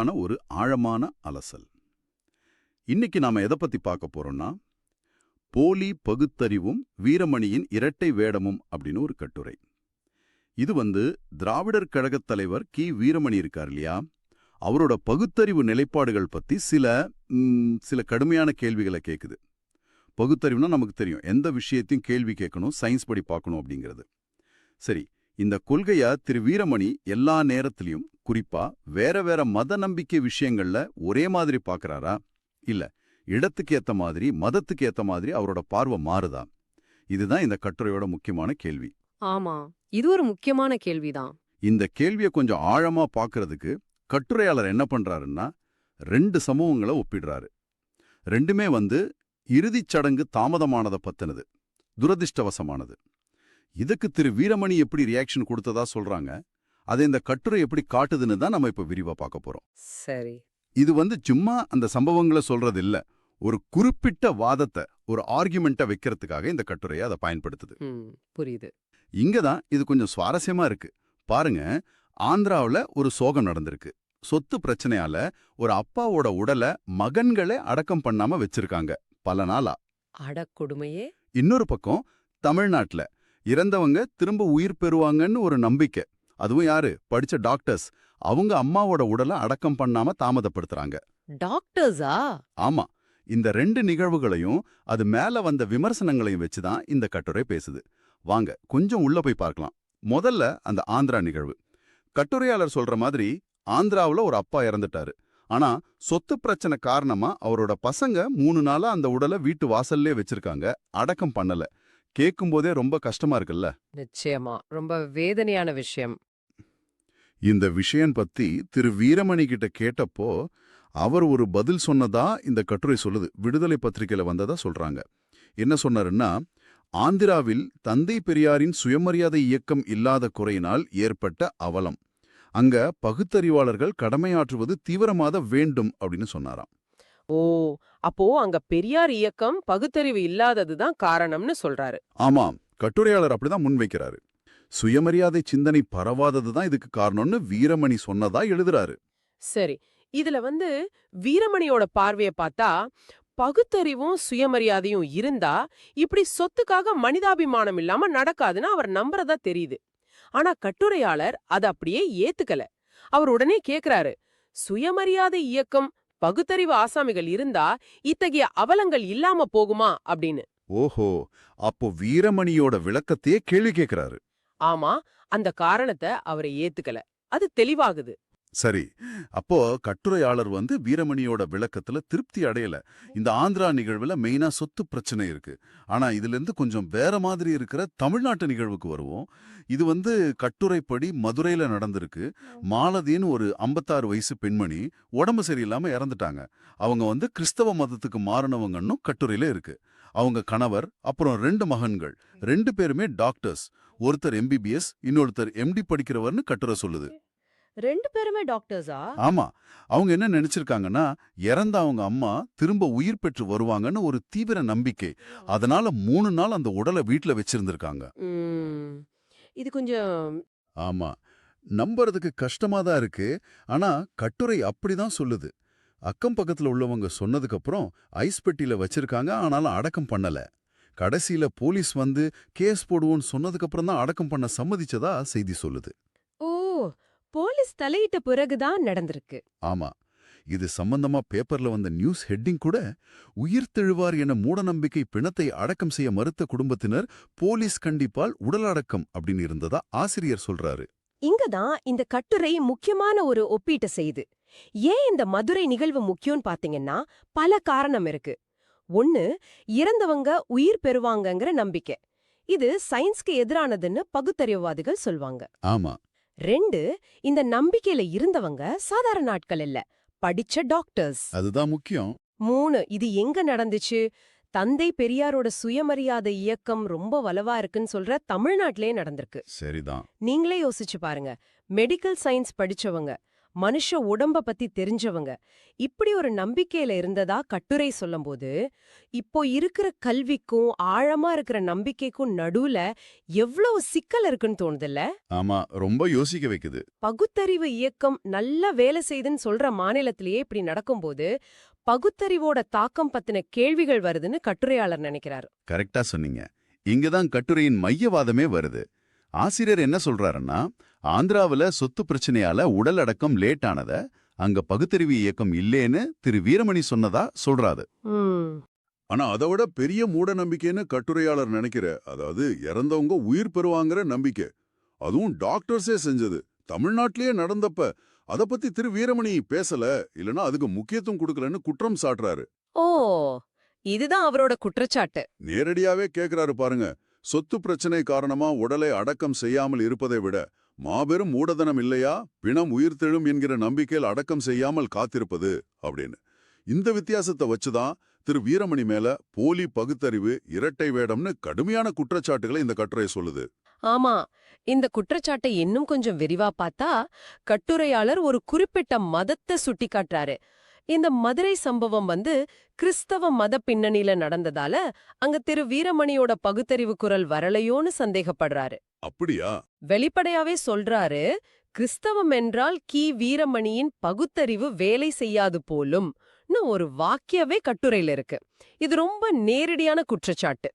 வணக்கம் ஒரு ஆழமான அலசல். இன்னைக்கு நாம எதை பத்தி பார்க்க போறோம்னா போலி பகுத்தறிவும் வீரமணியின் இரட்டை வேடமும் அப்படின்னு ஒரு கட்டுரை. இது வந்து திராவிடர் கழகத் தலைவர் கி. வீரமணி இருக்கார் இல்லையா? அவரோட பகுத்தறிவு நிலைப்பாடுகள் பத்தி சில சில கடுமையான கேள்விகளை கேக்குது. பகுத்தறிவுனா நமக்கு தெரியும். எந்த விஷயத்தையும் கேள்வி கேட்கணும் சயின்ஸ் படி பார்க்கணும் அப்படிங்கிறது. சரி இந்த கொள்கைய திரு வீரமணி எல்லா நேரத்திலையும் குறிப்பா வேற வேற மத நம்பிக்கை விஷயங்கள்ல ஒரே மாதிரி பார்க்கறாரா இல்ல இடத்துக்கு ஏத்த மாதிரி மதத்துக்கு ஏத்த மாதிரி அவரோட பார்வை மாறுதா? இதுதான் இந்த கட்டுரையோட முக்கியமான கேள்வி. ஆமா இது ஒரு முக்கியமான கேள்விதான். இந்த கேள்வியை கொஞ்சம் ஆழமா பார்க்கறதுக்கு கட்டுரையாளர் என்ன பண்றாருன்னா ரெண்டு சமூகங்களை ஒப்பிடுறாரு. ரெண்டுமே வந்து இறுதிச் சடங்கு தாமதமானதை பத்தினது துரதிர்ஷ்டவசமானது. இதுக்கு திரு வீரமணி எப்படி ரியாக்ஷன் கொடுத்ததா சொல்றாங்க அதை இந்த கட்டுரை எப்படி காட்டுதுன்னு தான் நம்ம இப்ப விரிவா பார்க்க போறோம். சரி. இது வந்து சும்மா அந்த சம்பவங்களை சொல்றது இல்ல ஒரு குறிப்பிட்ட வாதத்தை ஒரு ஆர்குமெண்ட்டை வைக்கிறதுக்காக இந்த கட்டுரையை அதை பயன்படுத்துது. புரியுது. இங்க தான் இது கொஞ்சம் சுவாரஸ்யமா இருக்கு. பாருங்க ஆந்திராவுல ஒரு சோகம் நடந்திருக்கு. சொத்து பிரச்சனையால ஒரு அப்பாவோட உடலை மகன்களே அடக்கம் பண்ணாம வச்சிருக்காங்க பல நாளா. அடக்கொடுமையே. இன்னொரு பக்கம் தமிழ்நாட்டுல இறந்தவங்க திரும்ப உயிர் பெறுவாங்கன்னு ஒரு நம்பிக்கை. அதுவும் யாரு? படிச்ச டாக்டர்ஸ் அவங்க அம்மாவோட உடலை அடக்கம் பண்ணாம தாமதப்படுத்துறாங்க. டாக்டர்ஸா ஆமா. இந்த ரெண்டு நிகழ்வுகளையும் அது மேல வந்த விமர்சனங்களையும் வச்சு தான் இந்த கட்டுரை பேசுது. வாங்க கொஞ்சம் உள்ள போய் பார்க்கலாம். முதல்ல அந்த ஆந்திரா நிகழ்வு. கட்டுரையாளர் சொல்ற மாதிரி ஆந்திராவுல ஒரு அப்பா இறந்துட்டாரு. ஆனா சொத்து பிரச்சனை காரணமா அவரோட பசங்க மூணு நாளா அந்த உடலை வீட்டு வாசல்லே வச்சிருக்காங்க. அடக்கம் பண்ணல. கேட்கும்போதே ரொம்ப கஷ்டமா இருக்குல்ல? நிச்சயமா. ரொம்ப வேதனையான விஷயம். இந்த விஷயம் பத்தி திரு வீரமணி கிட்ட கேட்டப்போ அவர் ஒரு பதில் சொன்னதா இந்த கட்டுரை சொல்லுது. விடுதலை பத்திரிகையில வந்ததா சொல்றாங்க. என்ன சொன்னாருன்னா ஆந்திராவில் தந்தை பெரியாரின் சுயமரியாதை இயக்கம் இல்லாத குறையினால் ஏற்பட்ட அவலம். அங்க பகுத்தறிவாளர்கள் கடமையாற்றுவது தீவிரமாத வேண்டும் அப்படின்னு சொன்னாராம். ஓ அப்போ அங்க பெரியார் இயக்கம் பகுத்தறிவு இல்லாததுதான் காரணம்னு சொல்றாரு. ஆமாம். கட்டுரையாளர் அப்படிதான் முன்வைக்கிறாரு. சுயமரியாதை சிந்தனை பரவாதது தான் இதுக்கு காரணம்னு வீரமணி சொன்னதா எழுதுறாரு. சரி இதுல வந்து வீரமணியோட பார்வைய பார்த்தா பகுத்தறிவும் சுயமரியாதையும் இருந்தா இப்படி சொத்துக்காக மனிதாபிமானம் இல்லாம நடக்காதுன்னு அவர் நம்புறதா தெரியுது. ஆனா கட்டுரையாளர் அத அப்படியே ஏத்துக்கல. அவர் உடனே கேக்குறாரு சுயமரியாதை இயக்கம் பகுத்தறிவு ஆசாமிகள் இருந்தா இத்தகைய அவலங்கள் இல்லாம போகுமா? அப்படின்னு. ஓஹோ அப்போ வீரமணியோட விளக்கத்தையே கேள்வி கேட்கிறாரு ஆமா அந்த காரணத்தை அவரை ஏத்துக்கல. அது தெளிவாகுது. சரி. அப்போ கட்டுரையாளர் வந்து வீரமணியோட விளக்கத்துல திருப்தி அடையல. இந்த ஆந்திரா நிகழ்வுல மெயினா சொத்து பிரச்சனை இருக்கு. ஆனா இதுல இருந்து கொஞ்சம் வேற மாதிரி இருக்கிற தமிழ்நாட்டு நிகழ்வுக்கு வருவோம். இது வந்து கட்டுரைப்படி மதுரையில நடந்திருக்கு. மாலதின்னு ஒரு 56 வயசு பெண்மணி உடம்பு சரியில்லாம இறந்துட்டாங்க. அவங்க வந்து கிறிஸ்தவ மதத்துக்கு மாறினவங்கன்னும் கட்டுரையில இருக்கு. அவங்க கணவர் அப்புறம் ரெண்டு மகன்கள். ரெண்டு பேருமே டாக்டர்ஸ். ஒருத்தர் எம்பிபிஎஸ் இன்னொருத்தர் எம்டி படிக்கிறவர்னு கட்டுரை சொல்லுது. ரெண்டு பேருமே டாக்டர்ஸா? ஆமா. அவங்க என்ன நினைச்சிருக்காங்கன்னா இறந்த அவங்க அம்மா திரும்ப உயிர் பெற்று வருவாங்கன்னு ஒரு தீவிர நம்பிக்கை. அதனால மூணு நாள் அந்த உடலை வீட்ல வச்சிருந்திருக்காங்க. இது கொஞ்சம் ஆமா. நம்புறதுக்கு கஷ்டமா தான் இருக்கு. ஆனா கட்டுரை அப்படிதான் சொல்லுது. அக்கம் பக்கத்துல உள்ளவங்க சொன்னதுக்கு அப்புறம் ஐஸ் பெட்டியில வச்சிருக்காங்க ஆனாலும் அடக்கம் பண்ணல. கடைசியில போலீஸ் வந்து கேஸ் போடுவோன்னு சொன்னதுக்கு அப்புறம் தான் அடக்கம் பண்ண சம்மதிச்சதா செய்தி சொல்லுது. ஓ போலீஸ் தலையிட்ட பிறகுதான் நடந்திருக்கு. ஆமா. இது சம்பந்தமா பேப்பர்ல வந்த நியூஸ் ஹெட்டிங் கூட உயிர் தெழுவார் என மூடநம்பிக்கை பிணத்தை அடக்கம் செய்ய மறுத்த குடும்பத்தினர் போலீஸ் கண்டிப்பால் உடலடக்கம் அப்படின்னு இருந்ததா ஆசிரியர் சொல்றாரு. இங்கதான் இந்த கட்டுரை முக்கியமான ஒரு ஒப்பீட்டை செய்யுது ஏன் இந்த மதுரை நிகழ்வு முக்கியம்னு பாத்தீங்கன்னா பல காரணம் இருக்கு. ஒன்னு இறந்தவங்க உயிர் பெறுவாங்கங்கிற நம்பிக்கை. இது சயின்ஸ்க்கு எதிரானதுன்னு பகுத்தறிவுவாதிகள் சொல்வாங்க. ஆமா. ரெண்டு இந்த நம்பிக்கையில இருந்தவங்க சாதாரண ஆட்கள் இல்ல படிச்ச டாக்டர்ஸ். அதுதான் முக்கியம். மூணு இது எங்க நடந்துச்சு? தந்தை பெரியாரோட சுயமரியாதை இயக்கம் ரொம்ப வலுவா இருக்குன்னு சொல்ற தமிழ்நாட்டிலே நடந்திருக்கு. சரிதான். நீங்களே யோசிச்சு பாருங்க மெடிக்கல் சயின்ஸ் படிச்சவங்க மனுஷ உடம்ப பத்தி தெரிஞ்சவங்க. இப்படி ஒரு நம்பிக்கையில இருந்ததா கட்டுரை சொல்லும்போது இப்போ இருக்கிற கல்விக்கும் ஆழமா இருக்கிற நம்பிக்கைக்கும் நடுவுல எவ்வளவு சிக்கல் இருக்குன்னு தோணுதுல்ல? ஆமா ரொம்ப யோசிக்க வைக்குது. பகுத்தறிவு இயக்கம் நல்ல வேலை செய்துன்னு சொல்ற மாநிலத்திலேயே இப்படி நடக்கும்போது பகுத்தறிவோட தாக்கம் பத்தின கேள்விகள் வருதுன்னு கட்டுரையாளர் நினைக்கிறாரு. கரெக்டா சொன்னீங்க. இங்கதான் கட்டுரையின் மையவாதமே வருது. ஆசிரியர் என்ன சொல்றாருன்னா ஆந்திராவுல சொத்து பிரச்சனையால உடல் அடக்கம் லேட் ஆனத அங்க பகுத்தறிவு இயக்கம் இல்லேன்னு திரு. வீரமணி சொன்னதா சொல்றாரு. ஆனா அதை விட பெரிய மூட நம்பிக்கைன்னு கட்டுரையாளர் நினைக்கிற அதாவது இறந்தவங்க உயிர் பெறுவாங்கிற நம்பிக்கை அதுவும் டாக்டர்ஸே செஞ்சது. தமிழ்நாட்டிலேயே நடந்தப்ப அத பத்தி திரு. வீரமணி பேசல இல்லனா அதுக்கு முக்கியத்துவம் கொடுக்கலன்னு குற்றம் சாட்டுறாரு. ஓ இதுதான் அவரோட குற்றச்சாட்டு. நேரடியாவே கேக்குறாரு பாருங்க சொத்து பிரச்சனை காரணமா உடலை அடக்கம் செய்யாமல் இருப்பதை விட மாபெரும் மூடதனம் இல்லையா? பிணம் உயிர்த்தெழும் என்கிற நம்பிக்கையில் அடக்கம் செய்யாமல் காத்திருப்பது அப்படின்னு. இந்த வித்தியாசத்தை வச்சுதான் திரு வீரமணி மேல போலி பகுத்தறிவு இரட்டை வேடம்னு கடுமையான குற்றச்சாட்டுகளை இந்த கட்டுரை சொல்லுது. ஆமா. இந்த குற்றச்சாட்டை இன்னும் கொஞ்சம் விரிவா பார்த்தா கட்டுரையாளர் ஒரு குறிப்பிட்ட மதத்தை சுட்டிக்காட்டுறாரு. இந்த மதுரை சம்பவம் வந்து கிறிஸ்தவ மத பின்னணியில நடந்ததால அங்க திரு வீரமணியோட பகுத்தறிவு குரல் வரலையோன்னு சந்தேகப்படுறாரு. அப்படியா? வெளிப்படையாவே சொல்றாரு கிறிஸ்தவம் என்றால் கி. வீரமணியின் பகுத்தறிவு வேலை செய்யாது போலும் ஒரு வாக்கியவே கட்டுரையில இருக்கு. இது ரொம்ப நேரடியான குற்றச்சாட்டு.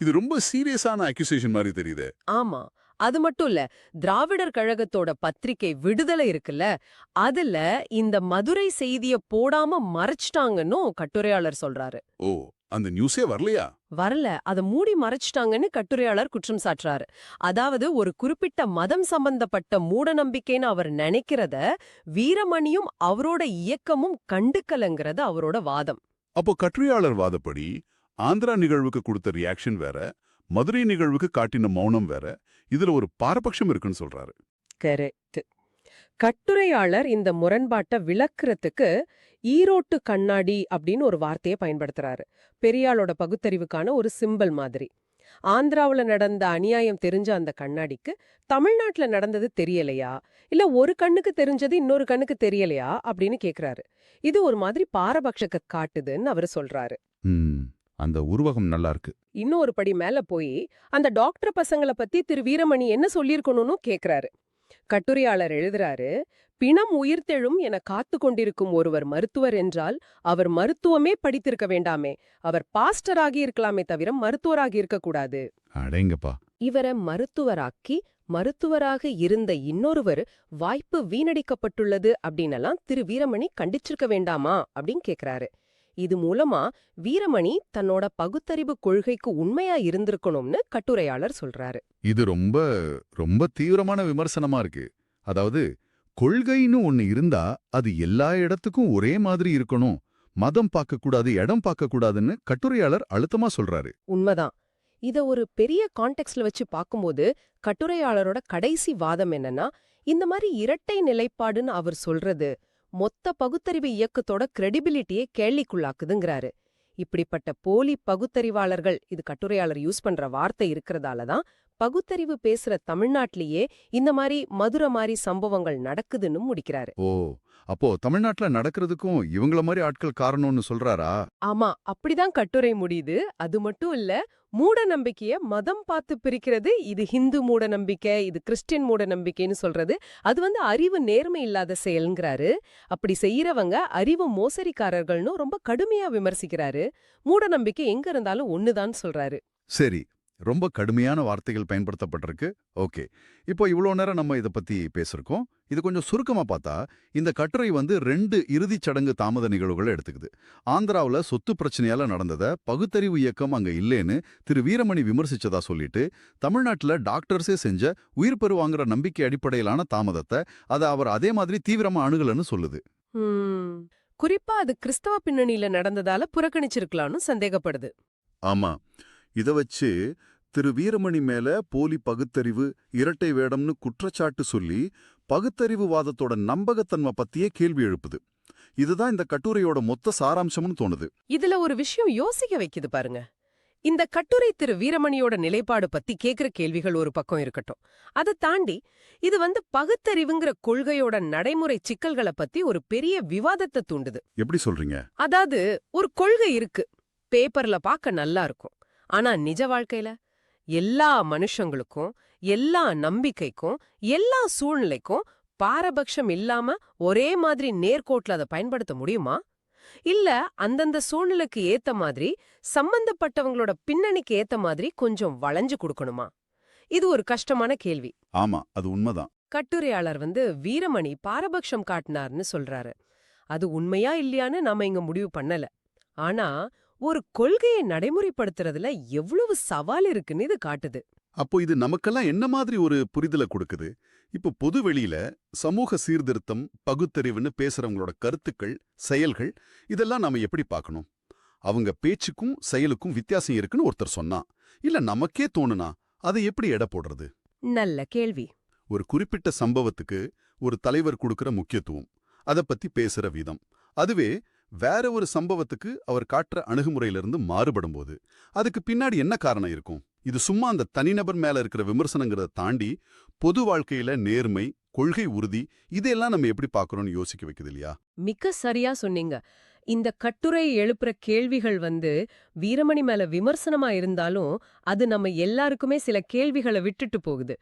இது ரொம்ப சீரியஸான அக்யூசேஷன் மாதிரி தெரியுது. ஆமா. அது மட்டும் இல்ல திராவிடர் கழகத்தோட பத்திரிகை விடுதலை இருக்குல்ல அதுல இந்த மதுரை செய்திய போடாம மறைச்சிட்டாங்கன்னும் கட்டுரையாளர் சொல்றாரு. ஓ அந்த நியூஸே வரலையா? வரல அத மூடி மறைச்சிட்டாங்கன்னு கட்டுரையாளர் குற்றம் சாட்டுறாரு. அதாவது ஒரு குறிப்பிட்ட மதம் சம்பந்தப்பட்ட மூட நம்பிக்கைன்னு அவர் நினைக்கிறத வீரமணியும் அவரோட இயக்கமும் கண்டுக்கலங்கிறது அவரோட வாதம். அப்போ கட்டுரையாளர் வாதப்படி ஆந்திரா நிகழ்வுக்கு கொடுத்த ரியாக்ஷன் வேற மதுரை நிகழ்வுக்கு காட்டின மௌனம் வேற இதுல ஒரு பாரபட்சம் இருக்குன்னு சொல்றாரு. கரெக்ட். கட்டுரையாளர் இந்த முரண்பாட்டை விளக்குறதுக்கு ஈரோட்டு கண்ணாடி அப்படின்னு ஒரு வார்த்தையை பயன்படுத்துறாரு. பெரியாளோட பகுத்தறிவுக்கான ஒரு சிம்பல் மாதிரி. ஆந்திராவுல நடந்த அநியாயம் தெரிஞ்ச அந்த கண்ணாடிக்கு தமிழ்நாட்டுல நடந்தது தெரியலையா? இல்ல ஒரு கண்ணுக்கு தெரிஞ்சது இன்னொரு கண்ணுக்கு தெரியலையா? அப்படின்னு கேக்குறாரு. இது ஒரு மாதிரி பாரபட்சத்தை காட்டுதுன்னு அவரு சொல்றாரு. அந்த உருவகம் நல்லா இருக்கு. இன்னும் ஒரு படி மேல போய் அந்த டாக்டர் பசங்கள பத்தி திரு வீரமணி என்ன சொல்லியிருக்கணும்னு கேக்குறாரு. கட்டுரையாளர் எழுதுறாரு பிணம் உயிர்த்தெழும் என காத்து கொண்டிருக்கும் ஒருவர் மருத்துவர் என்றால் அவர் மருத்துவமே படித்திருக்க வேண்டாமே அவர் பாஸ்டராகி இருக்கலாமே தவிர மருத்துவராகி இருக்கக்கூடாது அடேங்கப்பா. இவரை மருத்துவராக்கி மருத்துவராக இருந்த இன்னொருவர் வாய்ப்பு வீணடிக்கப்பட்டுள்ளது அப்படின்னெல்லாம் திரு வீரமணி கண்டிச்சிருக்க வேண்டாமா அப்படின்னு கேக்குறாரு. இது மூலமா வீரமணி தன்னோட பகுத்தறிவு கொள்கைக்கு உண்மையா இருந்திருக்கணும்னு கட்டுரையாளர் சொல்றாரு. இது ரொம்ப ரொம்ப தீவிரமான விமர்சனமா இருக்கு. அதாவது கொள்கைன்னு ஒண்ணு இருந்தா அது எல்லா இடத்துக்கும் ஒரே மாதிரி இருக்கணும். மதம் பார்க்கக்கூடாது இடம் பார்க்கக்கூடாதுன்னு கட்டுரையாளர் அழுத்தமா சொல்றாரு. உண்மைதான். இத ஒரு பெரிய கான்டெக்ட்ல வச்சு பார்க்கும்போது கட்டுரையாளரோட கடைசி வாதம் என்னன்னா இந்த மாதிரி இரட்டை நிலைப்பாடுன்னு அவர் சொல்றது மொத்த பகுத்தறிவு இயக்கத்தோட கிரெடிபிலிட்டியை கேள்விக்குள்ளாக்குதுங்கிறாரு. இப்படிப்பட்ட போலி பகுத்தறிவாளர்கள் இது கட்டுரையாளர் யூஸ் பண்ற வார்த்தை இருக்கிறதால தான் பகுத்தறிவு பேசுற தமிழ்நாட்டிலேயே இந்த மாதிரி மதுர மாதிரி சம்பவங்கள் நடக்குதுன்னு முடிக்கிறாரு. ஓ அப்போ தமிழ்நாட்டுல நடக்கிறதுக்கும் இவங்கள மாதிரி ஆட்கள் காரணம்னு சொல்றாரா? ஆமா அப்படிதான் கட்டுரை முடியுது. அது மட்டும் இல்ல மூட நம்பிக்கைய மதம் பார்த்து பிரிக்கிறது இது ஹிந்து மூட நம்பிக்கை இது கிறிஸ்டியன் மூட நம்பிக்கைன்னு சொல்றது அது வந்து அறிவு நேர்மை இல்லாத செயல்ங்கிறாரு. அப்படி செய்யறவங்க அறிவு மோசடிக்காரர்கள்னு ரொம்ப கடுமையா விமர்சிக்கிறாரு. மூட நம்பிக்கை எங்க இருந்தாலும் ஒண்ணுதான் சொல்றாரு. சரி ரொம்ப கடுமையான வார்த்தைகள் பயன்படுத்தப்பட்டிருக்கு. ஓகே. இப்போ இவ்வளோ நேரம் நம்ம இதை பத்தி பேசிருக்கோம். இது கொஞ்சம் சுருக்கமா பார்த்தா இந்த கட்டுரை வந்து ரெண்டு இறுதிச் சடங்கு தாமத நிகழ்வுகளை எடுத்துக்குது. ஆந்திராவுல சொத்து பிரச்சனையால நடந்தத பகுத்தறிவு இயக்கம் அங்க இல்லேன்னு திரு வீரமணி விமர்சிச்சதா சொல்லிட்டு தமிழ்நாட்டுல டாக்டர்ஸே செஞ்ச உயிர் பெறுவாங்கிற நம்பிக்கை அடிப்படையிலான தாமதத்தை அதை அவர் அதே மாதிரி தீவிரமா அணுகலன்னு சொல்லுது. குறிப்பா அது கிறிஸ்தவ பின்னணியில நடந்ததால புறக்கணிச்சிருக்கலாம்னு சந்தேகப்படுது. ஆமா. இத வச்சு திரு வீரமணி மேல போலி பகுத்தறிவு இரட்டை வேடம்னு குற்றச்சாட்டு சொல்லி பகுத்தறிவு வாதத்தோட நம்பகத்தன்மை பத்தியே கேள்வி எழுப்புது. இதுதான் இந்த கட்டுரையோட மொத்த சாராம்சம்னு தோணுது. இதுல ஒரு விஷயம் யோசிக்க வைக்குது பாருங்க. இந்த கட்டுரை திரு வீரமணியோட நிலைப்பாடு பத்தி கேக்குற கேள்விகள் ஒரு பக்கம் இருக்கட்டும். அதை தாண்டி இது வந்து பகுத்தறிவுங்கிற கொள்கையோட நடைமுறை சிக்கல்களை பத்தி ஒரு பெரிய விவாதத்தை தூண்டுது. எப்படி சொல்றீங்க? அதாவது ஒரு கொள்கை இருக்கு. பேப்பர்ல பார்க்க நல்லா இருக்கும். ஆனா நிஜ வாழ்க்கையில எல்லா மனுஷங்களுக்கும் எல்லா நம்பிக்கைக்கும் எல்லா சூழ்நிலைக்கும் பாரபட்சம் இல்லாம ஒரே மாதிரி நேர்கோட்ல அதை பயன்படுத்த முடியுமா? இல்ல அந்தந்த சூழ்நிலைக்கு ஏத்த மாதிரி சம்பந்தப்பட்டவங்களோட பின்னணிக்கு ஏத்த மாதிரி கொஞ்சம் வளைஞ்சு கொடுக்கணுமா? இது ஒரு கஷ்டமான கேள்வி. ஆமா அது உண்மைதான். கட்டுரையாளர் வந்து வீரமணி பாரபட்சம் காட்டினார்னு சொல்றாரு. அது உண்மையா இல்லையான்னு நாம இங்க முடிவு பண்ணல. ஆனா ஒரு கொள்கையை நடைமுறைப்படுத்துறதுல எவ்வளவு சவால் இருக்குன்னு இது காட்டுது. அப்போ இது நமக்கெல்லாம் என்ன மாதிரி ஒரு புரிதலை கொடுக்குது? இப்போ பொது வெளியில சமூக சீர்திருத்தம் பகுத்தறிவுன்னு பேசுறவங்களோட கருத்துக்கள் செயல்கள் இதெல்லாம் நாம எப்படி பார்க்கணும்? அவங்க பேச்சுக்கும் செயலுக்கும் வித்தியாசம் இருக்குன்னு ஒருத்தர் சொன்னா இல்ல நமக்கே தோணுனா அதை எப்படி எடை போடுறது? நல்ல கேள்வி. ஒரு குறிப்பிட்ட சம்பவத்துக்கு ஒரு தலைவர் கொடுக்கிற முக்கியத்துவம் அதை பத்தி பேசுற விதம். அதுவே வேற ஒரு சம்பவத்துக்கு அவர் காட்டுற அணுகுமுறையிலிருந்து மாறுபடும்போது அதுக்கு பின்னாடி என்ன காரணம் இருக்கும்? இது சும்மா அந்த தனிநபர் மேல இருக்கிற விமர்சனங்கிறத தாண்டி பொது வாழ்க்கையில நேர்மை கொள்கை உறுதி இதெல்லாம் நம்ம எப்படி பார்க்கறோம்னு யோசிக்க வைக்குது இல்லையா? மிக சரியா சொன்னீங்க. இந்த கட்டுரை எழுப்புற கேள்விகள் வந்து வீரமணி மேல விமர்சனமா இருந்தாலும் அது நம்ம எல்லாருக்குமே சில கேள்விகளை விட்டுட்டு போகுது.